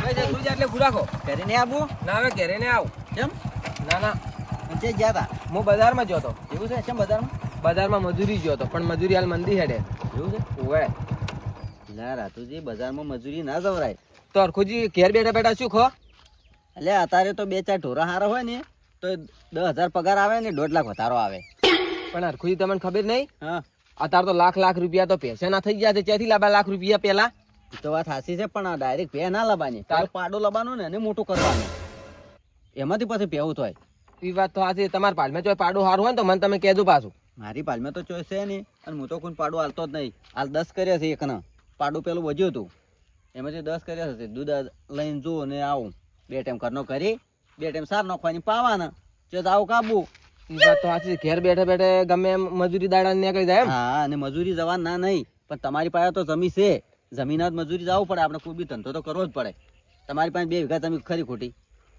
હવે જે ગુરુજી એટલે ગુરાખો ઘરે નહીં આવવું ના હવે ઘરે ને આવ. કેમ? ના ના. જે ગયા હતા હું બજારમાં ગયો હતો. એવું છે? કેમ બજારમાં? બજારમાં મજૂરી ગયો હતો પણ મજૂરી હાલ મંદી હેડે. એવું છે? ઓવે લા રાતુજી બજારમાં મજૂરી ના જવરાય. તો અરખુજી ઘેર બેઠા બેઠા શું ખો? એટલે અત્યારે તો બે ચાર ઢોરા હારા હોય ને તો દસ હજાર પગાર આવે ને દોઢ લાખ વધારો આવે. પણ અરખુજી તમને ખબર નહીં? હા. અત્યારે તો લાખ લાખ રૂપિયા તો પૈસા ના થઈ ગયા છે. ત્યાંથી લાંબા લાખ રૂપિયા પેલા. તો વાત સાચી છે પણ આ ડાયરેક્ટ પે ના લાવવાની તાર- પાડો લાવવાનો ને એને મોટું કરવાનું. એમાંથી પછી પેવું થાય. એ વાત તો આ તમારે પાડમાં જો પાડું સારું હોય ને તો મને તમે કહેજો પાછું. મારી પાલમાં તો ચોઈસ છે નહીં અને હું તો કોઈ પાડું હાલતો જ નહીં. હાલ દસ કર્યા છે એકના. પાડું પેલું વધ્યું હતું. એમાંથી દસ કર્યા છે. દૂધ લઈને જુઓ ને આવું. બે ટાઈમ ઘરનો કરી બે ટાઈમ સાર નાખવાની પાવાના. જો આવું કાબુ. એ વાત તો સાચી ઘેર બેઠે બેઠે ગમે એમ મજૂરી દાડા નીકળી જાય હા અને મજૂરી જવા ના નહીં પણ તમારી પાસે તો જમી છે. જમીન જ મજૂરી જવું પડે આપણે કોઈ બી ધંધો તો કરવો જ પડે. તમારી પાસે બે વીઘા તમે ખરી ખોટી.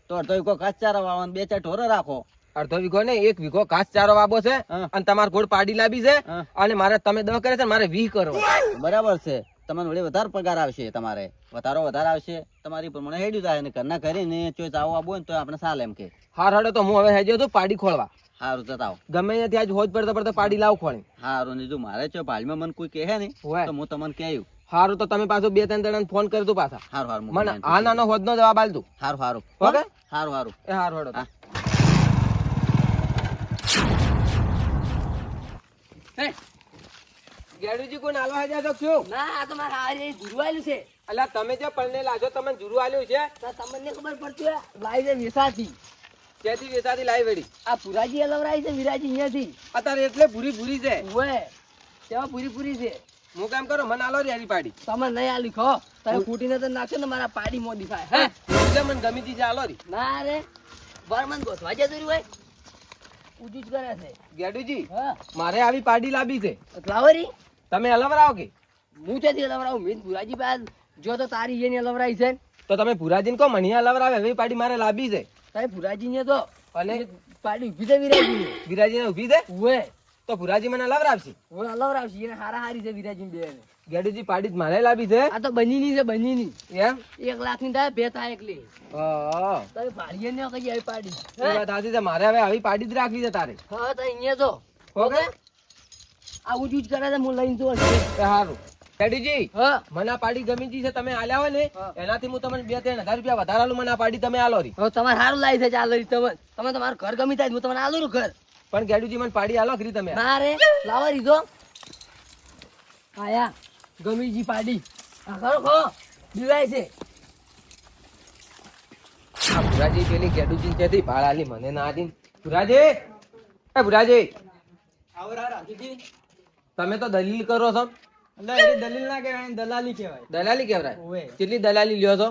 તો અડધો વીઘો કાચચારા વાવવાનો બે ચાર ઢોરો રાખો. અડધો વીઘો ને એક વીઘો ઘાસ ચારો વાવો છે અને તમારે ગોળ પાડી લાવી છે અને મારે તમે દહ કરે છે મારે વીહ કરો. બરાબર છે. તમને વડે વધારે પગાર આવશે તમારે. વધારો વધારે આવશે. તમારી પ્રમાણે હેડ્યું થાય અને ઘરના કરીને ચોઈસ આવો આવો ને તો આપણે સાલ એમ કે. હાર હડો તો હું હવે હેજો તો પાડી ખોળવા. સારું જતા આવો. ગમે ત્યાં જ હોજ પડતા પડતા પાડી લાવ ખોળી હારું ને જો મારે છો ભાલમાં મને કોઈ કહે ને તો હું તમને કહ્યું હારું તો તમે પાછો બે ત્રણ ત્રણ ફોન કરજો પાછા. હારું હારું મને આ નાનો હોદનો જવાબ આલતું હારું હારું. ઓકે? હારું હારું. એ હારું હડો તો. ગેડુજી કોઈ નાલો હેજા તો ના આ તો મારા હારે ધુરવાયેલું છે. અલ્યા તમે જે પરણે લાજો તમને જુરુ આલ્યું છે. તમને ખબર પડતી હોય લાઈ છે વિસાથી ત્યાંથી વેચાતી લાવી વળી. આ પુરાજી અલવરાઈ છે વિરાજી અહીંયાથી અત્યારે એટલે ભૂરી ભૂરી છે. ઓવે તેમાં પૂરી પૂરી છે? હું કામ કરો? મને આલો રેરી પાડી. તમે નહીં આ લીખો તમે કૂટીને તો નાખશો ને મારા પાડી મોદી થાય. હે? એટલે મને ગમી ચીજ આલો રી. ના રે. બરમન ગોઠવા જતું હોય. ઊંચું કરે છે. ગેડુજી હા? મારે આવી પાડી લાવી છે. લાવરી? તમે અલવરાવો કે? હું ત્યાંથી અલવરાવું મેં પુરાજી બાદ જો તો તારી એની અલવરાઈ છે તો તમે પુરાજીને કહો મણિયા અલવરાવે એવી પાડી મારે લાવી છે. તારી ભુરાજી ને તો અને? પાડી ઊભી દે વિરાજી ને. ઊભી દે છે? તો ભુરાજી મને અલવરાવશે ઓવે અલવરાવશે એને હારા હારી છે વિરાજી બે ને. ગેડુજી પાડી જ મારે લાવી છે. આ તો બનીની છે બનીની. એમ? એક લાખની થાય બે થાય એકલી. હા તમે ભાડીએ ને કઈ આવી પાડી? એ વાત સાચી છે. મારે હવે આવી પાડી જ રાખવી છે તારે. હા તો અહીંયા જો. ઓકે? આ ઉજ ઉજ કરે છે હું લઈને જો સારું ગેડુજી મના પાડી ગમી છે તમે આલ્યા હોય ને. એનાથી હું તમને બે ત્રણ હજાર રૂપિયા વધારે આલું મને પાડી તમે આલો રી. તમારે સારું લાવી છે ચાલો રી તમે તમે તમારું ઘર ગમી થાય હું તમને આલું ઘર. પણ ગેડુજી મને પાડી આલો ખરી તમે. મારે લાવો રીધો આયા. ગમીજી પાડી. આ ખરો ખો દિવાય છે. ભુરાજી પેલી ગેડુજી છે ભાડાલી મને ના આલી. ભુરાજી એ ભુરાજી. તમે તો દલીલ કરો છો. દલીલ ના કહેવાય દલાલી કહેવાય. દલાલી કહેવાય. કેટલી દલાલી લ્યો છો?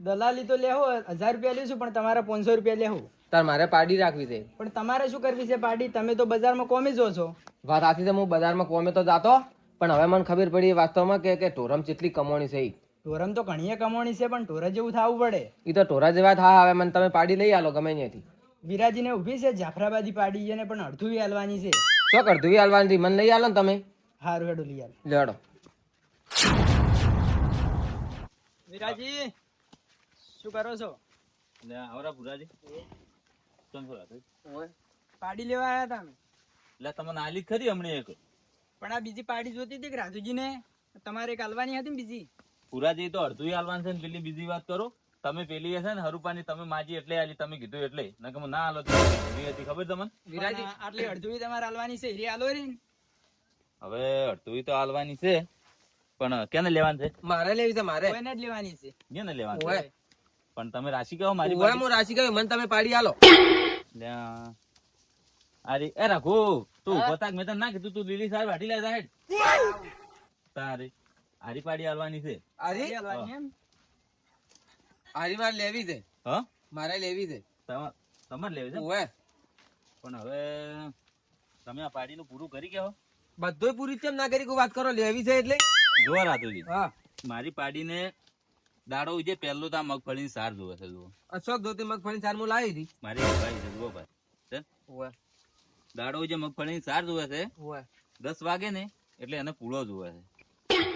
દલાલી તો લેવો હજાર રૂપિયા લેશું પણ તમારે પાંચસો રૂપિયા લેવું તાર મારે પાડી રાખવી છે. પણ તમારે શું કરવી છે પાડી? તમે તો બજારમાં કોમે જો છો. વાત આથી છે હું બજારમાં કોમે તો જાતો પણ હવે મને ખબર પડી વાસ્તવમાં કે કે ટોરમ કેટલી કમોણી છે. ઢોરમ તો ઘણીએ કમાણી છે પણ ઢોરા જેવું થવું પડે. એ તો ટોરા જેવા થા હવે મને તમે પાડી લઈ આલો ગમે ત્યાંથી. વિરાજીને ઊભી છે જાફરાબાદી પાડી એને પણ અડધું હાલવાની છે. શું અડધું હાલવાની મને લઈ આલો ને તમે. હારું હેડો લઈ હાલ લેડો. વિરાજી શું કરો છો? આવરા ભુરાજી. કેમ છો? રાતે? પાડી લેવા આયા હતા લે તમને આલી જ ખરી હમણાં એક. પણ આ બીજી પાડી જોતી હતી કે રાજુજી ને તમારે એક હાલવાની હતી ને બીજી? ભુરાજી તો અડધું હાલવાનું છે ને પેલી બીજી વાત કરો. તમે પેલી હશે ને હરુપાની તમે માજી એટલે આલી તમે કીધું એટલે. નકર હું ના હાલો તો હતી ખબર તમને? વિરાજી આટલી અડધું તમારે હાલવાની છે હીરી હાલો રી ને. હવે અડધું તો હાલવાની છે. પણ કેને લેવાની છે? મારે લેવી છે મારે. કોઈને જ લેવાની છે. કેને લેવાની. છે? પણ તમે રાશિ કહો મારી ઓય હું રાશિ કહ્યું મને તમે પાડી આલો. અરે આરી એ રાખો તું ઊભો થાક મેં તને ના કીધું તું લીલી સાહેબ હાટી લેતા હેડ. તારી આરી પાડી હાલવાની છે. હારી આલવાની એમ આરી મારે લેવી છે. હા? મારે લેવી છે. તમારે તમારે લેવી છે? ઓય. પણ હવે તમે આ પાડીનું પૂરું કરી કે હો પૂરી કેમ ના કરી કોઈ વાત કરો લેવી છે એટલે? જોવા રાતુજી. હા. મારી પાડીને દાડો જે પહેલો તો આ મગફળીની સાર જોવે છે જુઓ. અશોક ધોતી મગફળી સાર હું લાવી હતી? મારી ભાઈ છે જુઓ ભાઈ? ઓવે. દાડો જે મગફળીની સાર જોવે છે. ઓય દસ વાગે ને એટલે એને પૂળો જોવે છે.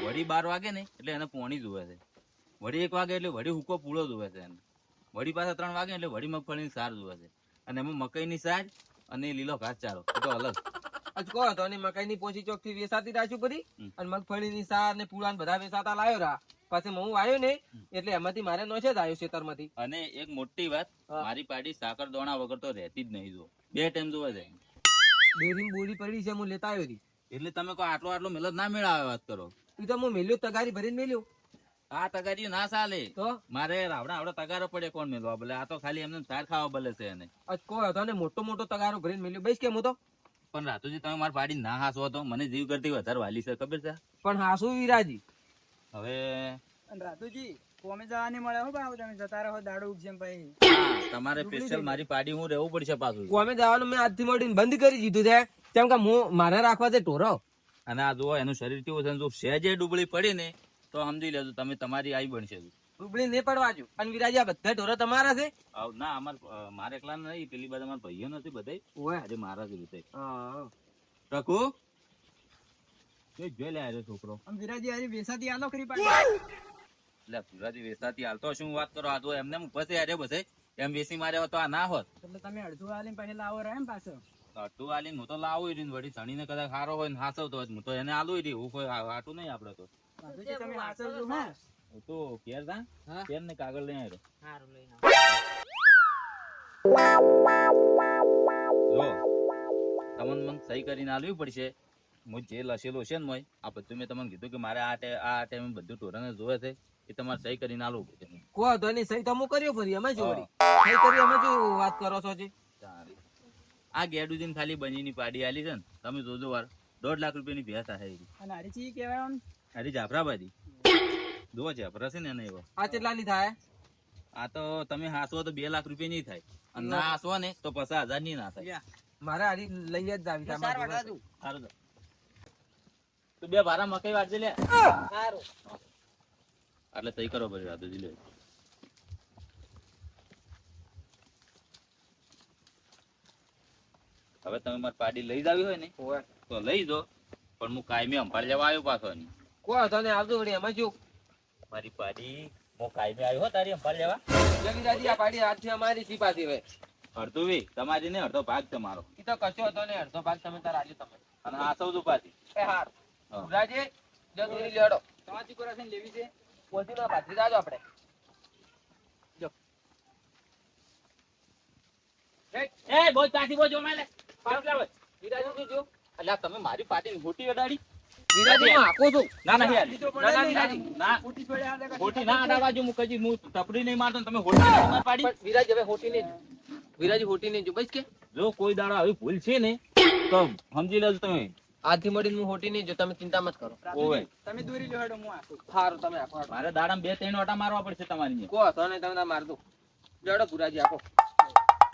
વળી બાર વાગે ને એટલે એને પોણી જોવે છે. વળી એક વાગે એટલે વળી હુકો પૂળો જોવે છે એને. વળી પાછા ત્રણ વાગે એટલે વળી મગફળીની સાર જોવે છે. અને એમાં મકઈની સાર અને લીલો ઘાસ ચારો. એ તો અલગ. આજ કહો તો અને મકાઈની પોચી ચોકથી વેસાતી રાખ્યું બધી. હમ. અને મગફળીની સાર ને પૂળા બધા વેસાતા લાવ્યો રા. પછી હું આવ્યો ને એટલે એમાંથી મારે નોશે જ આવ્યો ખેતરમાંથી. અને એક મોટી વાત. મારી પાડી સાકર દોણા વગર તો રહેતી જ નહીં જો બે ટાઈમ જોવા જાય. ડેરીની બોરી પડી છે હું લેતા આવ્યો હતી એટલે તમે કહો આટલો આટલો મેલો ના મેળાવે વાત કરો. એ તો હું મેલ્યો તગારી ભરીને મેલ્યો. આ તગારી ના ચાલે. તો? મારે રાવડા આવડે તગારો પડે કોણ મેલવા બોલે આ તો ખાલી એમને સાર ખાવા બોલે છે એને. આજ હતો ને મોટો મોટો તગારો ભરીને મેલ્યો. બેસ કેમ હું તો? પણ રાતુજી તમે મારા પાડી ના હાસો તો મને જીવ કરતી વધારે વાલી છે ખબર છે? પણ હાસુ વિરાજી. હવે રાતુજી કોમે જવાની મળે હો બાબુ તમે જતા રહો દાડો ઉગશે પછી. તમારે સ્પેશિયલ મારી પાડી હું રહેવું પડશે પાછું. કોમે જવાનું મેં આજથી મળીને બંધ કરી દીધું છે. કેમ કે હું મારે રાખવા છે ટોરો અને આ જુઓ એનું શરીર કેવું છે જો સેજે ડૂબળી પડી ને તો સમજી લેજો તમે તમારી આઈ બનશે. ડુબળી નહીં પડવાજો અને વિરાજી આ બધા ઢોરો તમારા છે? ના અમાર મારે એકલા નહીં. પેલી બાજુ અમારા ભાઈઓ નથી બધા ઓય. આજે મારા જ રીતે. હા ટકુ જોઈ લે આર્યો છોકરો. અને વિરાજી હારી વેસાતી આલો કરી પાડી એટલે વિરાજી વેસાતી હાલતો શું વાત કરો? આ તો એમને એમ પછી આર્યો બસે એમ વેસી માર્યો હોત તો આ ના હોત. એટલે તમે અડધું આલીને પછી લાવો રહે એમ પાછો. અટુ આલીને હું તો લાવું રહી વળી. ધણીને કદાચ સારો હોય ને હાસવતો હોય તો હું તો એને આલું રહ્યું. હું કોઈ આટું નહીં આપડે તો. તમે હાસવજો હા. હું તો ઘેર તા પેન ને કાગળ લઈ આવ્યો સારું લઈને જો તમને મને સહી કરીને આલવી પડશે. હું જે લસેલું છે ને મોય આ બધું મેં તમને કીધું કે મારે આ આ ટાઈમે બધું ટોરાને જોવે છે એ તમારે સહી કરીને આલવું પડશે કહો તો એની સહી તો હું કર્યો ફરી અમે શું સહી કરી અમે શું વાત કરો છો જી. આ ગેડુજીને ખાલી બનીની પાડી આલી છે ને તમે જોજો વાર. દોઢ લાખ રૂપિયાની ભેંસ આ છે અને હારી ચી કહેવાય જાફરાબાદી. ને એવો. આ કેટલાની થાય? આ તો તમે હાસવો તો બે લાખ રૂપિયા નહીં થાય. અને ના ને. તો પચાસ હજારની ના થાય. મારે હારી લઈ જ સાર તું. બે ભારા મકાઈ વાટજે લે. સારું. એટલે તઈ કરો પછી રાધુજી લે. હવે તમે મારી પાડી લઈ જાવી હોય ને તો લઈ જો. પણ હું કાયમી અંભાળ જવા આવ્યો પાછો ની કહો તો ને આવજો વળી એમાં શું? મારી પાડી. મો કાયમે આવ્યો હો તારી અંભાળ લેવા. જે વિરાજી આ પાડી આજથી અમારી સી પાછી હવે અડધું વી તમારી ને અડધો ભાગ તમારો ઈ તો કશો હતો ને અડધો ભાગ તમે તાર આજે તમે. અને આ સૌ ઉપાધી એ હાર. હા. વિરાજી લેડો તમારી કોરા છે લેવી છે? પોતી ના પાછી જાજો આપણે. જો. એ બોલ તાથી બોલ જો માલે વિરાજી શું જો. અલ્યા તમે મારી પાટી મોટી અડાડી. વિરાજી હું આપું છું ના ના યાર લીધો પડે ના ના ના. ફૂટી પડે આ દેખાય. ખોટી ના અડાડવા જો મુકજી હું તપડી નહીં મારતો તમે હોટી નહીં પાડી પણ હવે હોટી નહીં વિરાજી હોટી નહીં જો. બસ કે. જો કોઈ દાડો આવી ભૂલ છે ને તો સમજી લેજો તમે. આજથી મળીને હું હોટી નહીં જો. તમે ચિંતા મત કરો. ઓવે. તમે દોરી લો હેડો હું આખું. સારું તમે આખો મારે દાડામાં બે ત્રણ ઓટા મારવા પડશે તમારી કો તો ને તમે માર દો. લેડો ગુરાજી આપો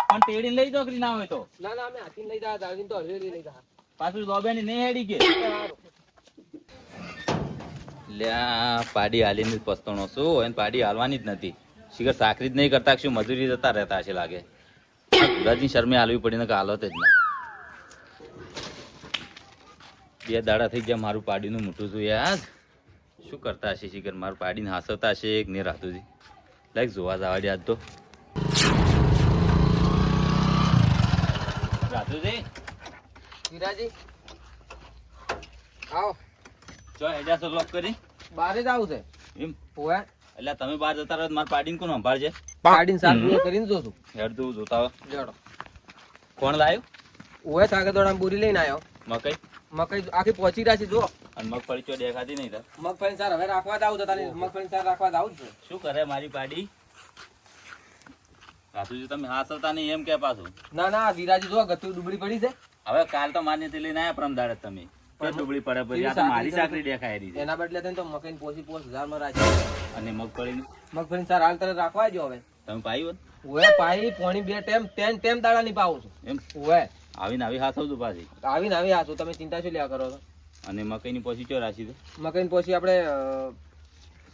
પણ તેડીને લઈ દો કે ના હોય તો? ના ના અમે હાથી લઈ જા દાવીને તો હરી લઈ જા પાછું દોબેની નહીં હેડી કે? સારું લ્યા પાડી હાલીને પસ્તાણો શું હોય પાડી હાલવાની જ નથી. શિખર સાકરી જ નહીં કરતા, શું મજૂરી જતા રહેતા હશે લાગે. ગુજરાતની શરમે હાલવી પડીને કે હાલત જ ના. બે દાડા થઈ ગયા મારું પાડીનું મોટું છું યાર શું કરતા હશે શિખર? મારું પાડીને હાસવતા હશે એક નહીં રાતુજી. લાઈક જોવા જવા દે આજ તો. રાતુજી? વિરાજી આવો. ચો હેજા તો લોક કરી. બારે જ આવું છે. એમ? ઓય. એટલે તમે બહાર જતા રહો તો પાડીને કોણ સંભાળશે પાડીને સાફ કરીને જોશું. હેડ તું જોતા હો. લેડો કોણ લાવ્યું ઓય થાકે દોડા બોરી લઈને આવ્યો મકઈ? મકઈ આખી પહોંચી રહ્યા છે જો અને મગફળી ચો દેખાતી નહીં તાર. મગફળી સાર હવે રાખવા જાવ તો તારી. મગફળી સાર રાખવા જાવ જ છે. શું કરે મારી પાડી? રાતુજી તમે હાસવતા નહીં એમ કે પાછું? ના ના વિરાજી જો ગતું ડુબળી પડી છે. હવે કાલ તો માન્ય તે લઈને આયા પ્રમ દાડે તમે. ડુબળી પડે પછી આ તો મારી સાકરી દેખાય રહી છે. એના બદલે થઈને તો મકાઈ પોસી પોસ હજારમાં રાખી અને મગફળી મગફળી સાર હાલ તરત રાખવા જો હવે. તમે પાયું ઓય પાઈ પોણી બે ટેમ તેન ટેમ દાડા ની પાવું છું. એમ? ઓય આવીને આવી હાસવતું પાછી? આવીને આવી આશું તમે ચિંતા શું લેવા કરો છો? અને મકઈની પોસી ચો રાશી દે ની પોસી આપણે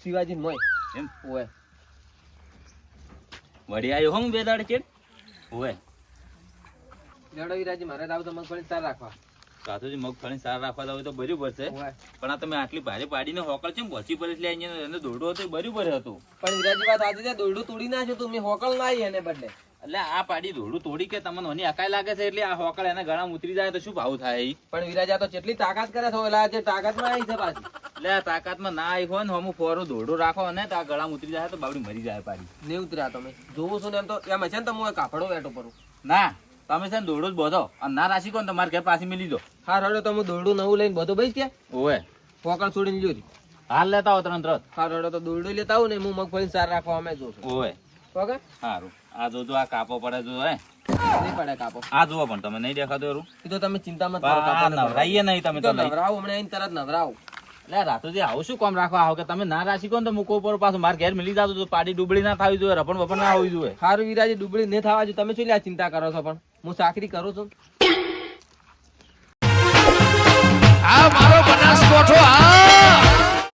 શિવાજી મોય. એમ? ઓય વડી આવ્યો હું બે દાડે ચેડ હોય લેડો વિરાજી મારે જાવ તો મગફળી સાર રાખવા. કાથુજી મગફળી સારા રાખવા દો તો બરાબર છે પણ આ તમે આટલી ભારે પાડીને હોકળ છે પહોંચી પડે એટલે અહીંયા એને દોડો હતો એ બરાબર હતું. પણ વિરાજી વાત આજે છે દોરડું તોડી નાખ્યું તું મેં હોકળ ના આવી એને બદલે. એટલે આ પાડી દોડું તોડી કે તમને ઓની અકાઈ લાગે છે એટલે આ હોકળ એના ગળામાં ઉતરી જાય તો શું ભાવ થાય? પણ વિરાજા તો કેટલી તાકાત કરે છો એટલે આજે તાકાતમાં આવી છે પાછી. એટલે આ તાકાતમાં ના આવી હોય ને હમું ફોરું દોડું રાખો અને તા આ ગળામાં ઉતરી જાય તો બાવડી મરી જાય પાડી. નહીં ઉતર્યા તમે. જોવું છું ને એમ તો એમ છે ને તમે કાપડો વેટો કરું ના. તમે છે ને દોડો જ બોધો. અને ના રાશી કોણ તમારે ઘેર પાછી મેલી દો હા રડો તો દોડું નવું લઈને બધું ભાઈ કે ઓવે. હોકલ છોડીને જોરી હાલ લેતા આવો ત્રણ ત્રણ. હા રડો તો દોરડું લેતા આવું ને હું મગફળી સાર રાખવા અમે જોશું ઓવે. ઓકે? સારું આ જોજો આ કાપો પડે જો હે. નહીં પડે કાપો. આ જુઓ પણ તમે નહીં દેખાતો એરું? એ તો તમે ચિંતા મત કરો કાપો ને નવરાઈએ નહીં તમે તો. નવરાવું હમણાં આઈને તરત નવરાવું. એટલે રાતુજી આવું શું કામ રાખવા આવો કે તમે ના રાશી કોણ તો મૂકો ઉપર પાછું માર ઘેર મિલી જાતો તો પાડી ડૂબળી ના થવી જોઈએ રપણ વપણ ના હોવી જોઈએ. સારું વિરાજી ડુબળી નહીં થવા જો તમે શું લે આ ચિંતા કરો છો પણ? હું ચાકરી કરું છું. આ મારો બનાસકોઠો આ